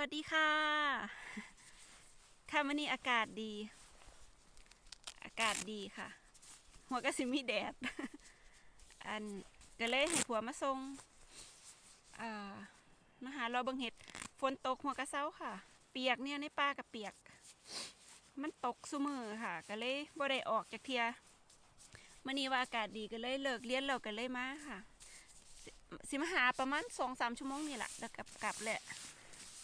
วัสดีค่ะ ค่ะวันนี้อากาศดี อากาศดีค่ะ หัวกระสิมีแดด อันก็เลยให้ผัวมาส่งมาหาเราเบังเห็ด ฝนตกหัวกระเซ้าค่ะ เปียกเนี่ยในป่ากับเปียก มันตกซุมือค่ะ ก็เลยบ่ได้ออกจากเทียมื่อนี้ว่าอากาศดีก็เลยเลิกเรียนเราก็เลยมาค่ะสิสิมาหาประมาณสองสามชั่วโมงนี่แหละแล้วกลับกลับแหละ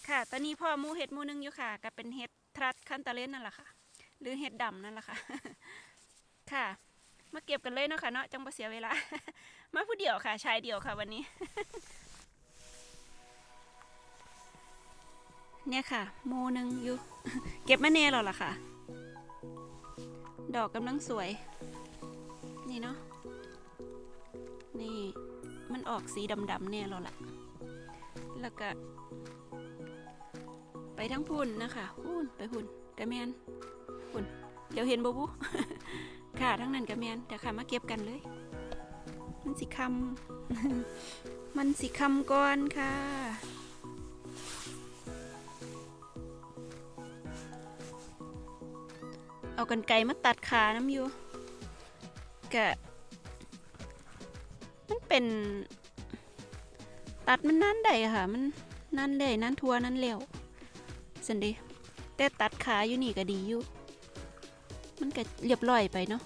ค่ะ ตอนนี้พ่อหมูเห็ดหมูนึงอยู่ค่ะก็เป็นเห็ดทรัดคันตะเลนนั่นแหละค่ะ หรือเห็ดดำนั่นแหละค่ะ ค่ะ มาเก็บกันเลยเนาะค่ะเนาะจังบ่เสียเวลา มาผู้เดียวค่ะ ชายเดียวค่ะวันนี้ เนี่ยค่ะหมูนึงอยู่ เก็บมาแน่แล้วล่ะค่ะ ดอกกำลังสวย นี่เนาะ นี่ มันออกสีดำๆเนี่ยแล้วล่ะ แล้วก็ ทั้งพุ่นนะคะพุ่นไปพุ่นกระแมนพุ่นเดี๋ยวเห็นบบุค่ะทั้งนั้นกระแมนเดี๋ยวค่ะมาเก็บกันเลย มันสิคำมันสิคำก่อนค่ะเอากันไกรมาตัดขาน้ำอยู่กะมันเป็นตัดมันนั่นได้ค่ะ มันนั่นเลยนั่นทัวนั่นเร็ว สันเดแต่ตัดขาอยู่นี่ก็ดีอยู่ มันก็เรียบร้อยไปเนาะ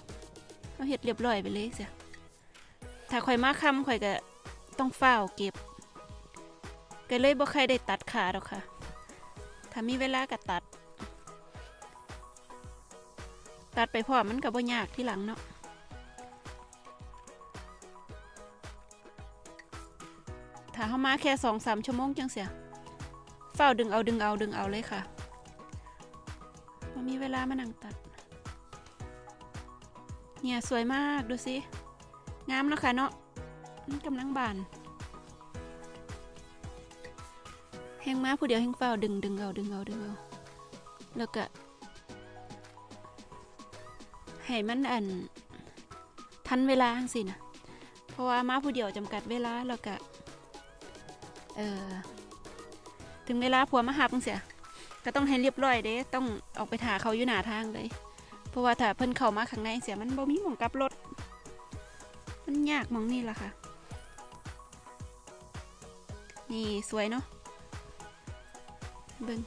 เอาเห็ดเรียบร้อยไปเลยเสียถ้าข่อยมาคำข่อยก็ต้องเฝ้าเก็บ ก็เลยบ่ใครได้ตัดขาหรอกค่ะ ถ้ามีเวลาก็ตัด ตัดไปพร้อมมันก็บ่ยากที่หลังเนาะถ้าเข้ามาแค่สองสามชั่วโมงจังเสีย เฝ้าดึงเอาดึงเอาดึงเอาเลยค่ะมันมีเวลามานั่งตัด เนี่ยสวยมากดูสิ งามแล้วค่ะเนาะกำลังบานแหงมาผู้เดียวแหงเฝ้าดึงดึงเอาดึงเอาดึงเอาแล้วก็ให้มันอันทันเวลาจังสินะเพราะว่ามาผู้เดียวจำกัดเวลาแล้วก็เออ ถึงเวลาผัวมาหาปังเสียก็ต้องให้เรียบร้อยเด้ ต้องออกไปถาเขาอยู่หน้าทางเลย เพราะว่าถ้าเพิ่นเข้ามาข้างในเสียมันบ่มีหมองกลับรถ มันยากมองนี่ล่ะค่ะ นี่สวยเนาะ เบิง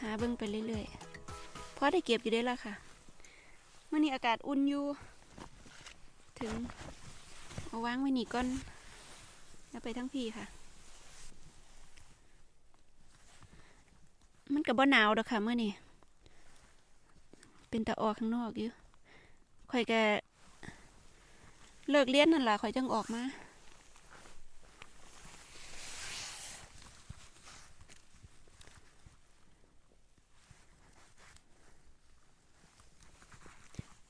หาเบิงไปเรื่อยๆเพราะได้เก็บอยู่ได้ละค่ะเมื่อนี้อากาศอุ่นอยู่ ถึง เอาวางไว้นี่ก่อนแล้วไปทั้งพี่ค่ะ มัน กับบ่หนาวดอกค่ะเมื่อนี้เป็นตะออกข้างนอกอยู่ข่อยแกเลิกเรียนนั่นล่ะข่อยจังออกมา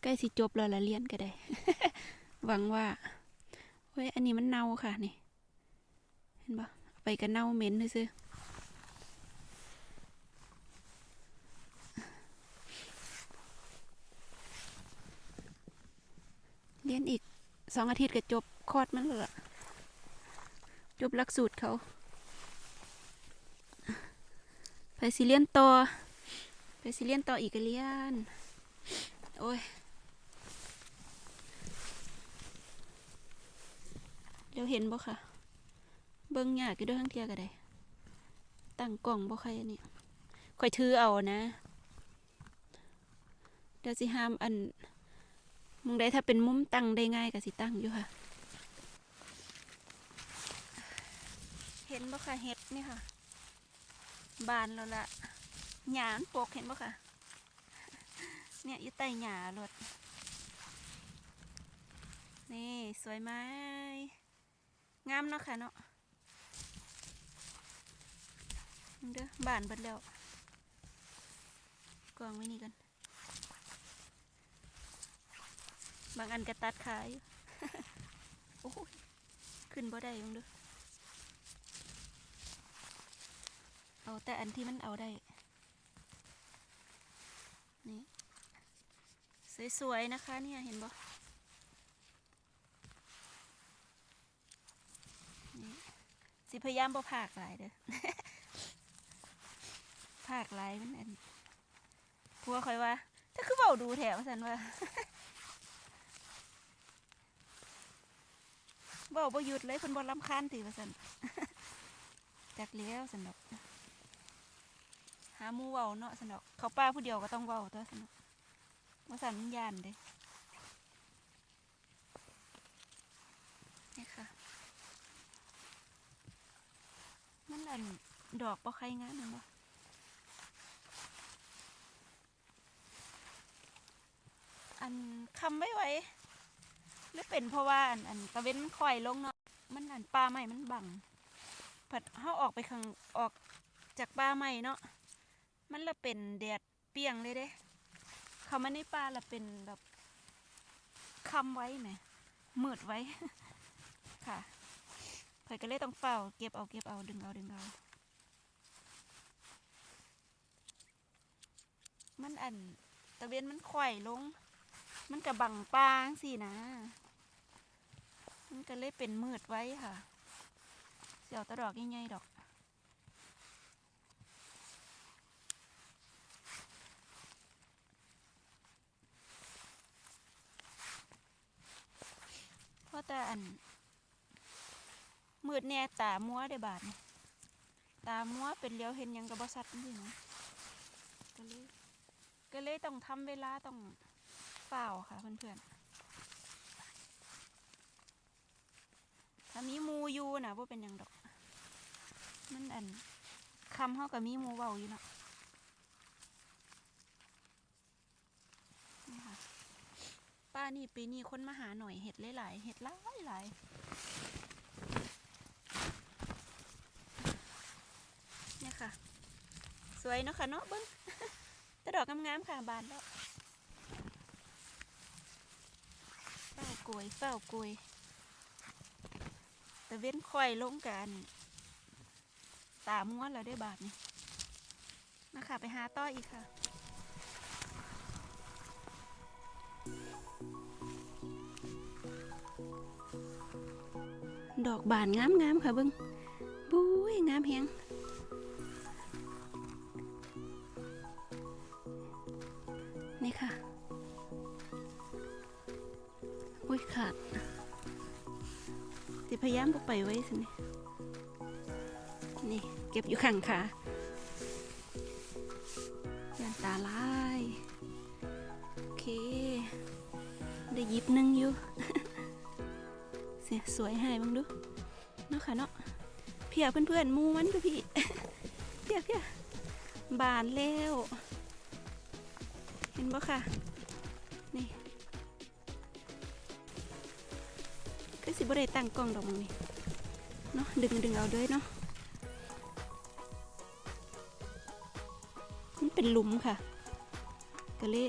ใกล้สิจบแล้วละเรียนก็ได้ หวังว่าเฮ้ยอันนี้มันเน่าค่ะนี่ เห็นปะไปกันเน่าเหม็นเลยซื้อเรียนอีก สองอาทิตย์ก็จบคอร์สมันแล้วล่ะจบหลักสูตรเขาไปสิเรียนต่อไปสิเรียนต่ออีกเรียน โอ้ยเดี๋ยวเห็นบ่ค่ะ เบิ่งหยากอยู่ด้วยทั้งเทียก็ได้ตั้งกล่องบ่ใครอันนี้ค่อยถือเอานะ เดี๋ยวสิห้ามอัน มึงได้ถ้าเป็นมุมตั้งได้ง่ายก็สิตั้งอยู่ค่ะ เห็นบ่ค่ะเห็ดนี่ค่ะ บานแล้วล่ะหยาปกเห็นบ่ค่ะ เนี่ยอยู่ใต้หญ้ารถนี่สวยไหมงามเนาะค่ะเนาะเด้อบานเบิดแล้วกองไว้นี่กัน บางอันก็ตัดขายโอ้ยขึ้นบ่ได้ยังเด้อเอาแต่อันที่มันเอาได้ นี่ สวยๆนะคะเนี่ยเห็นบ่สิพยายามบ่ผากหลายเด้อภาคหลายมันอันพัวคอยว่า ถ้าคือเบาดูแถวสันว่า บาบ่หยุดเลยเพิ่นบ่รำคาญติว่าสันจักเลี้ยวสันดอกหาหมูเว้าเนาะสันดอก เขาป้าผู้เดียวก็ต้องเว้าตัวสันดอกว่าสันมันยานเด้นี่ค่ะ มันอันดอกบ่ใครงามม่นบ่อันคำไว้ไหว หรือเป็นเพราะว่าอันอันตะเว้นมันค่อยลงเนาะมันอันป่าใหม่มันบังผัดเฮาออกไปข้างออกจากป่าใหม่เนาะมันละเป็นแดดเปียงเลยเด้เข้ามาในป่าละเป็นแบบคำไว้ไหมมืดไว้ค่ะข่อยก็เลยต้องเฝ้าเก็บเอาเก็บเอาดึงเอาดึงเอามันอันตะเวนมันข่อยลง มันกระบังปางสินะ มันก็เลยเป็นมืดไว้ค่ะ เสียวตะดอกง่ายๆดอก เพราะแต่อัน มืดแน่ตามัวได้บาดนี่ตามัวเป็นเลี้ยวเห็นยังกับบสัตว์นี่นะก็เลยก็เลยต้องทำเวลาต้องเฝ้าค่ะเพื่อนๆถ้า มีมูอยู่นะว่าเป็นยังดอก มันอันคำเขากับมีมูเบาอยู่เนาะนี่ค่ะป้านี่ปีนี้คนมาหาหน่อยเห็ดหลายๆเห็ดหลายหลายๆเนี่ยค่ะ สวยเนาะค่ะเนาะเบิ้งแต่ดอกงามๆค่ะบานแล้วเฝ้ากลวยเฝ้ากลวย เว้นคอยลงกันตาม้วนแล้วได้บาทนี่นะคะไปหาต่ออีกค่ะดอกบานงามๆค่ะเบิ้งบุ้ยงามแฮงนี่ค่ะ อุ้ยขาด พยายามบ่ไปไว้สินี่นี่ เก็บอยู่ข้างขายันตาลายโอเค ได้หยิบหนึ่งอยู่เสียสวยให้บ้างดูเนาะค่ะเนาะเพียเพื่อนๆมูมันดูพี่เพียเพียบานแล้ว เห็นบ่ค่ะ บ่ได้ตั้งกล้องดอกมึงนี่เนาะดึงดึงเอาด้วยเนาะมันเป็นหลุมค่ะ ก็เลย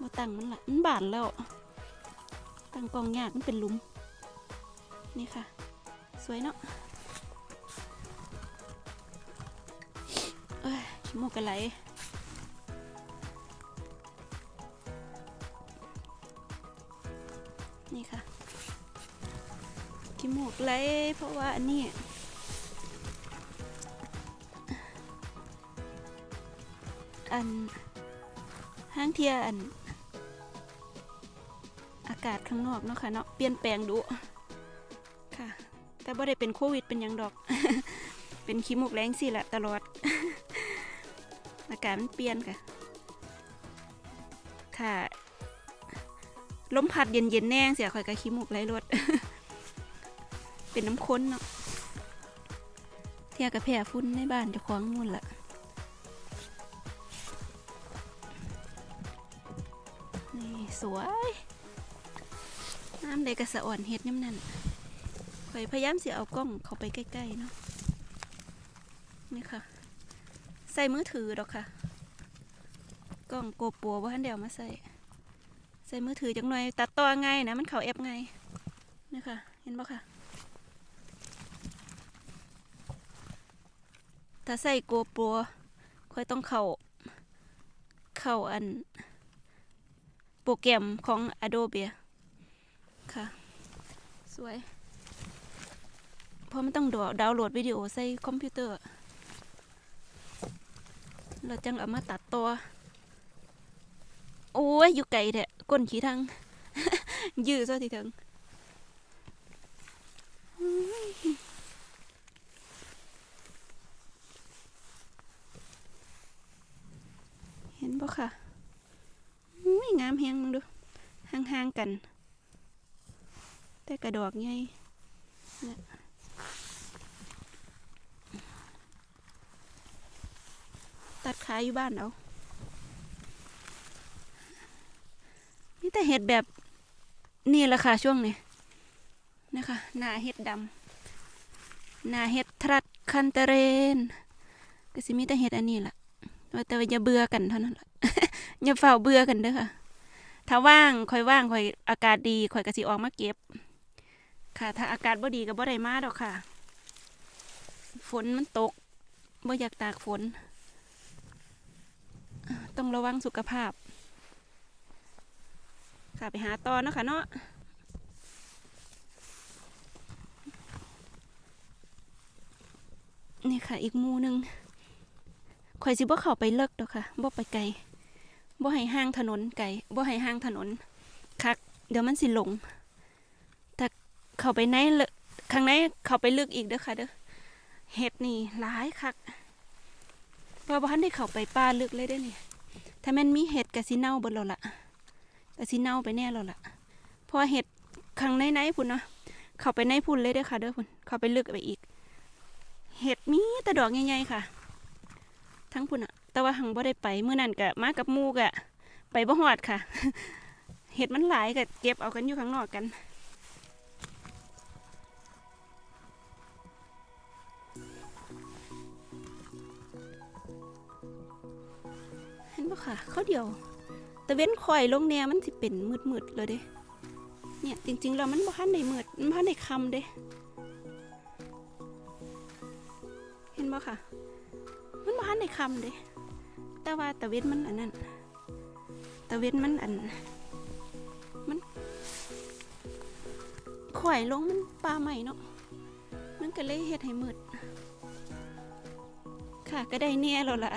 บ่ตั้งมันละมันบานแล้ว ตั้งกล้องยากมันเป็นหลุม นี่ค่ะ สวยเนาะเอ้ยขี้มูกกระไหล ขี้มูกไหลเพราะว่านนี้อันห้างเทียอัน อากาศข้างนอกเนาะค่ะเนาะเปลี่ยนแปลงดุค่ะ แต่บ่ได้เป็นโควิดเป็นยังดอก เป็นขี้มูกแรงสิละตลอด อากาศมันเปลี่ยนค่ะ ค่ะลมพัดเย็นๆแน่งเสียข่อยกะขี้มูกไหลรด เป็นน้ำค้นเนาะเทียกับแพร่ฟุ้นในบ้านจะคว้าของมุ่นละนี่สวย น้ำใดกระสะอ่อนเฮ็ดย่ำนั่นข่อยพยายามเสิเอากล้องเข้าไปใกล้ๆเนาะนี่ค่ะ ใส่มือถือดอกค่ะ กล้องโกปรว่าทันเดียวมาใส่ ใส่มือถือจังหน่อย ตัดต่อง่ายนะมันเขาแอปไงนี่ค่ะ เห็นบ่ค่ะ ถ้าใส่โกโปรค่อยต้องเข้า เข้าอัน โปรแกรมของ Adobe ค่ะ สวย เพราะมันต้องดาวน์โหลดวิดีโอใส่คอมพิวเตอร์ เราจังเอามาตัดตัว โอ้ย อยู่ไกลแท้ก้นขี้ทาง ยื้อซะทีถึงอุ้ย เห็นบ่ค่ะอุ้ยงามแฮงมึงดูห่างๆกัน แต่กระดอกใหญ่เนี่ยตัดขายอยู่บ้านเอานี่แต่เห็ดแบบนี่แหละค่ะช่วงนี้นะคะหนาเห็ดดำหนาเห็ดทรัดคันเตเรนก็สิมีแต่เห็ดอันนี้แหละ แต่ว่าอย่าเบื่อกันเท่านั้นอย่าเฝ้าเบื่อกันเด้อค่ะ ถ้าว่างค่อยว่างค่อยอากาศดีค่อยก็สิออกมาเก็บ ค่ะ ถ้าอากาศบ่ดีก็บ่ได้มาดอกค่ะ ฝนมันตกบ่อยากตากฝน ต้องระวังสุขภาพ ค่ะไปหาตอนเนาะค่ะเนาะนี่ค่ะอีกมูหนึง ข่อยสิบ่เข้าไปเลิกดอกค่ะบ่ไปไกลบ่ให้ห้างถนนไกลบ่ให้ห้างถนน คัก เดี๋ยวมันสิหลงแต่เข้าไปในเลข้างในเข้าไปลึกอีกเด้อค่ะเด้อเห็ดนี่หลายคักว่าบ่ทันได้เข้าไปป่าลึกเลยเด้นี่ถ้าแม่นมีเห็ดกะสิเน่าเบิดแล้วล่ะก็สิเน่าไปแน่แล้วล่ะพราะว่าเห็ดข้างในในพุ่นเนาะเข้าไปในพุ่นเลยเด้อค่ะเด้อพุ่นเข้าไปลึกไปอีก เห็ดมีแต่ดอกใหญ่ๆค่ะ ทั้งพุ่นอะแต่ว่าหังบ่ได้ไปเมื้อนั้นก็มากับมูก็ไปบ่ฮอดค่ะ เห็ดมันหลายก็เก็บเอากันอยู่ข้างนอกกัน เห็นปะค่ะเขาเดียวแต่เว้นคอยลงแนวมันสิเป็นมืดๆเลยเด้เนี่ยจริงๆแล้วมันบ่ทันได้มืดมันบ่ทันได้คำเด้เห็นบ่ค่ะ มันบ่ทันคำเด้แต่ว่าตะเวนมันอันนั้นตะเวนมันอัน มันข่อยลงมันปลาใหม่เนาะมันก็เลยเฮ็ดให้มืดค่ะก็ได้แน่แล้วล่ะ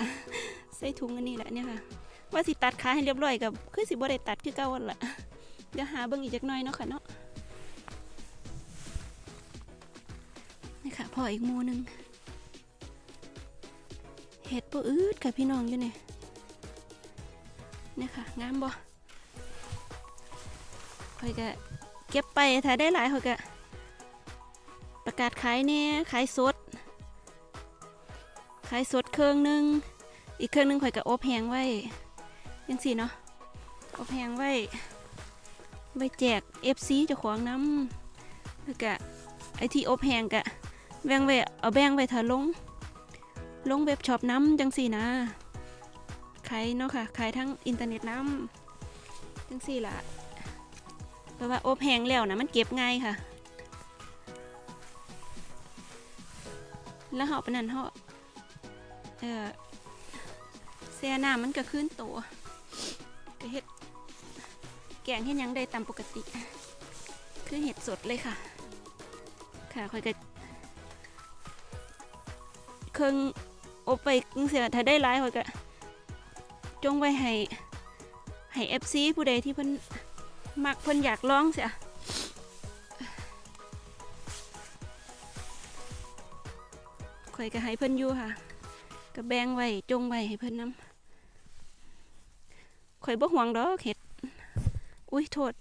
ใส่ถุงอันนี้แหละเนี่ยค่ะ ว่าสิตัดขาให้เรียบร้อยกับคือสิบ่ได้ตัดคือเก่าวันล่ะเดี๋ยวหาเบิ่งอีกจักหน่อยเนาะค่ะเนาะนี่ค่ะพออีกมูนึง เห็ดบ่อืดค่ะพี่น้องอยู่นี่เนี่ยค่ะงามบ่ข่อยก็เก็บไปถ้าได้หลายข่อยก็ประกาศขายแหน่ยขายสด ขายสดเครื่องหนึง อีกเครื่องหนึงข่อยก็อบแห้งไว้ยังสี่เนาะอบแห้งไว้ไว้แจก FC เจ้าของน้ำแล้วก็ไอที่อบแห้งกะแบ่งไว้เอาแบ่งไว้ถ้าลง ลงเว็บช็อปน้ำจังสี่นะขายเนาะค่ะขายทั้งอินเทอร์เน็ตน้ำจังสี่ละเพราะว่าอบแห้งแล้วนะมันเก็บง่ายค่ะ แล้วเหาไปนันเหาเออแช่น้ำมันก็ขึ้นตัวก็เฮ็ดแกงเห็ดยังได้ตามปกติ คือเห็ดสดเลยค่ะ ค่ะค่อยก็เครื่อง อบไปจั่งเสียถ้าได้ร้ายค่อยก็จงไว้ให้ให้เอฟซีผู้ใดที่เพิ่นมักเพิ่นอยากลองเสียค่อยก็ให้เพิ่นอยู่ค่ะก็แบ่งไว้จงไว้ให้เพิ่นนำข่อยบ่ห่วงดอกเห็ด อุ้ยโทษ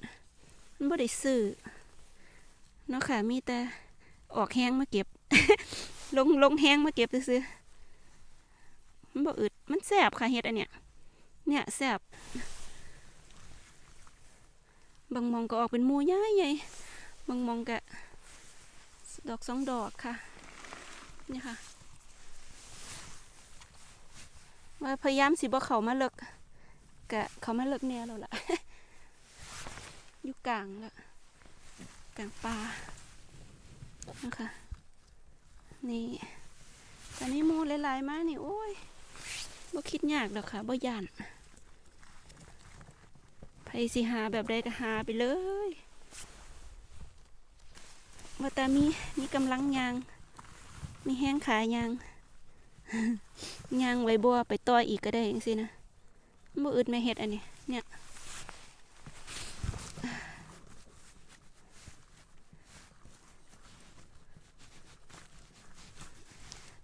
มันบ่ได้ซื้อเนาะค่ะมีแต่ออกแห้งมาเก็บ ลงลงแห้งมาเก็บซื้อ มันบ่อึด มันแซ่บค่ะเฮ็ดอันเนี้ย เนี่ยแซ่บบางมองก็ออกเป็นมูใหญ่ใหญ่บางมองก็ดอกสองดอกค่ะ นี่ค่ะ ว่าพยายามสิบ่เขามาเลิกกะเขามาเลิกแน่แล้วล่ะ อยู่กลางละกลางป่านะคะนี่ตอนนี้มูหลายๆมานี่ โอ้ย บ่คิดยากดอกค่ะบ่ย่านไผสิหาแบบใดก็หาไปเลยว่าแต่มีมีกำลังยาง มีแห้งขายยางยางไว้บัวไปต่ออีกก็ได้จังซี่นะบ่อึดแม่เฮ็ดอันนี้ เนี่ย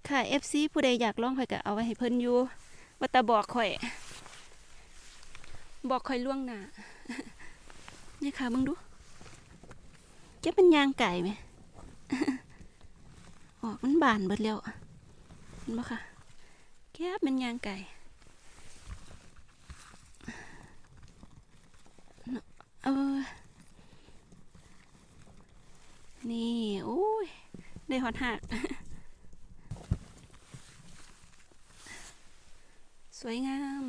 ค่ะ FC ผู้ใดอยากลองข่อยก็เอาไว้ให้เพิ่นอยู่ ว่าแต่บอกข่อย บอกข่อยล่วงหน้านี่ค่ะมึงดูจะเป็นยางไก่ไหมออกมันบานเบิดแล้วเห็นบ่ค่ะแค่เป็นยางไก่เออนี่โอ้ย ได้หอดหัก สวยงาม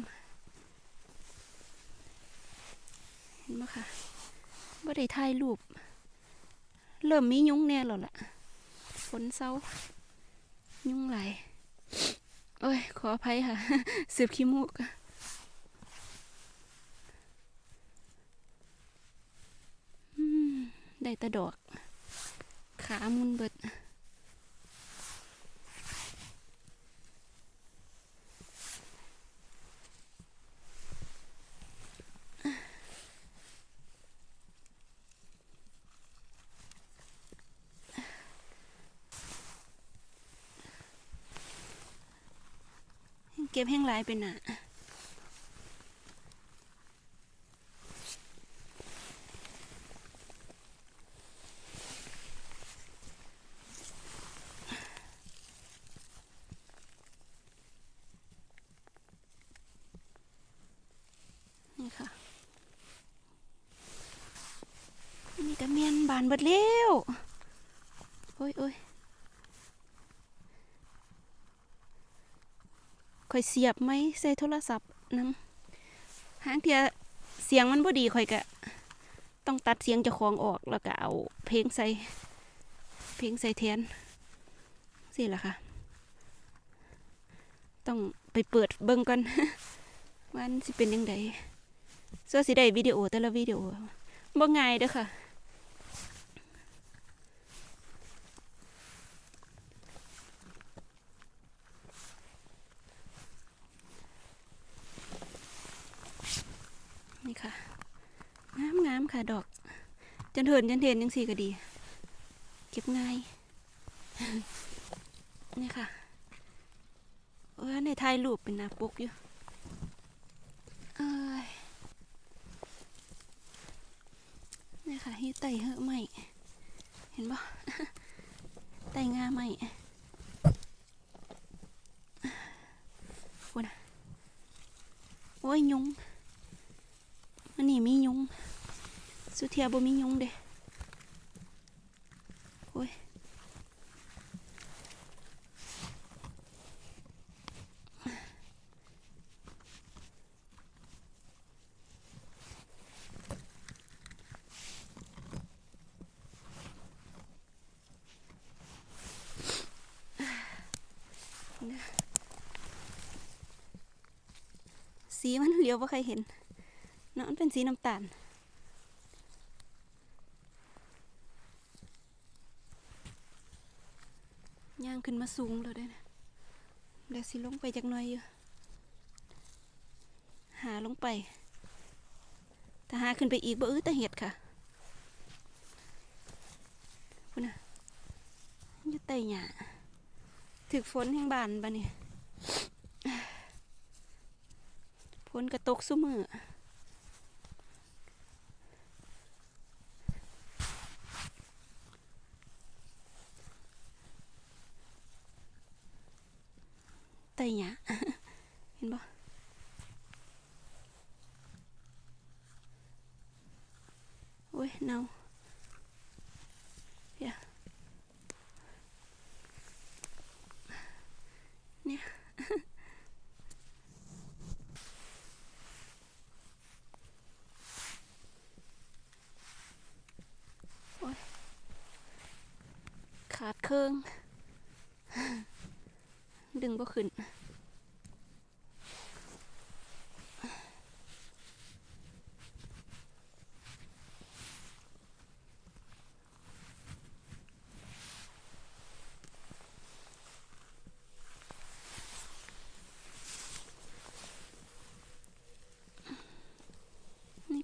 เห็นไหมคะบ่ได้ถ่ายรูป เริ่มมียุ้งแน่แล้วล่ะฝนเศร้า ยุ้งไหลโอ้ย ขออภัยค่ะสืบขี้มูกได้ตะดอก ขามุนเบิด ก็บแห้งหลายเป็นอะนี่ค่ะนี่ก็เมียนบานเบิดเร็วโอ้ยโอ้ย ข่อยเสียบไหมใส่โทรศัพท์นำหางเทียเสียงมันบ่ดีข่อยก็ต้องตัดเสียงจ้าของออกแล้วก็เอาเพลงใส่ เพลงใส่แทนสิล่ะค่ะ ต้องไปเปิดเบิ่งก่อนวันสิเป็นยังไงส่วนสิได้วิดีโอแต่ละวิดีโอบ่ง่ายเด้อค่ะ นี่ค่ะ งามงาม ค่ะดอก จนเถินจนเทนยังสี่ก็ดี เก็บง่าย นี่ค่ะเออในถ่ายรูปเป็นนาปกอยู่เอ้ยนี่ค่ะที่ไต่เหอะใหม่ เห็นปะไต่งาใหม่คุณโอ้ยยุง อันนี้มียุง สุเทีย บ่มียุงเด้โอ้ยสีมันเหลียวว่าใครเห็นเนาะมันเป็นสีน้ำตาล ย่างขึ้นมา สูงแล้วได้นะเดี๋ยวสิลงไปจากหน้อยอยู่หาลงไปถ้าหาขึ้นไปอีกบ่อื้อแต่เห็ดค่ะพุ่นน่ะมันจะไต่หยาถึกฝนแห่งบานบะเนี่ยฝนกระตกซุมือ ไต่หยเห็นบ่โอ้ยเนาเดี๋ยเนี่ยโอ้ยขาดเครื่องดึงบ่ขึ้น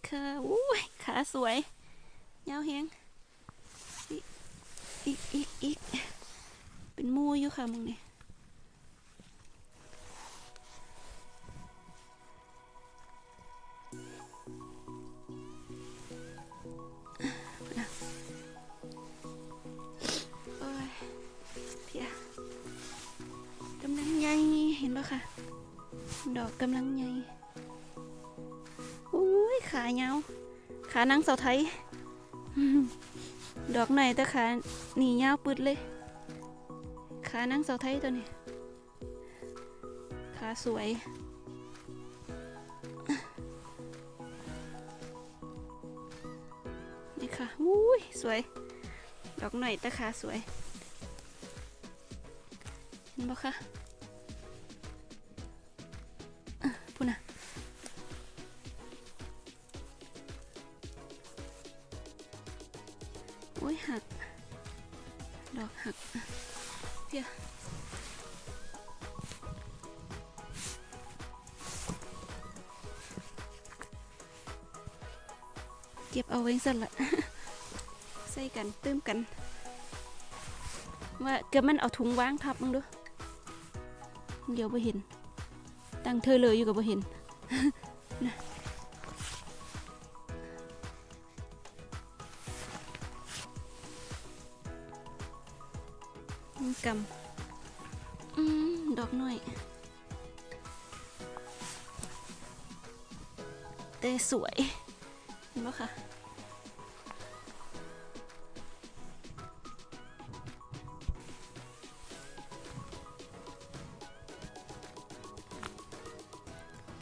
ค่ะอุ้ยขา สวยยาวแฮงอีกอีกอีกอีกเป็นมูอยู่ค่ะมึงเนี่โอ้ยเพียกำลังใหญ่เห็นปะค่ะ ดอกกำลังใหญ่อุ้ย ขายา ขานังเสาไทย ดอกไหนแต่ขาหนียาวปึดเลย ขานังเสาไทยตัวนี้ ขาสวย นี่ค่ะอุ้ยสวย ดอกหน่อยแต่ขาสวยเห็นปะคะพูดนะ ยหัก ดอกหักเพียเก็บเอาไว้สั่นละใส่กันตื้มกัน ว่าเกือบมันเอาถุงวางทับมึงดู เดี๋ยวไปเห็น ตั้งเธอเลยอยู่กับบ่เห็น กำอืมดอกหน่อย แต่สวยเห็นปะคะ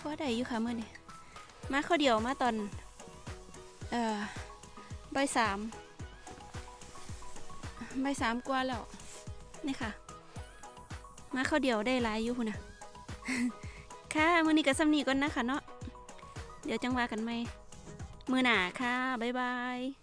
พอได้อยู่ค่ะเมื่อนี้มาข้าวเดียวมาตอน เอ่อใบสามใบสามกว่าแล้ว นี่ค่ะ มาข้าวเดียวได้หลายอยู่พุ่นนะค่ะมือนี้กับซัมนี่ก่อนนะคะเนาะเดี๋ยวจังว่ากันไหมมือหนาค่ะ บ๊ายบาย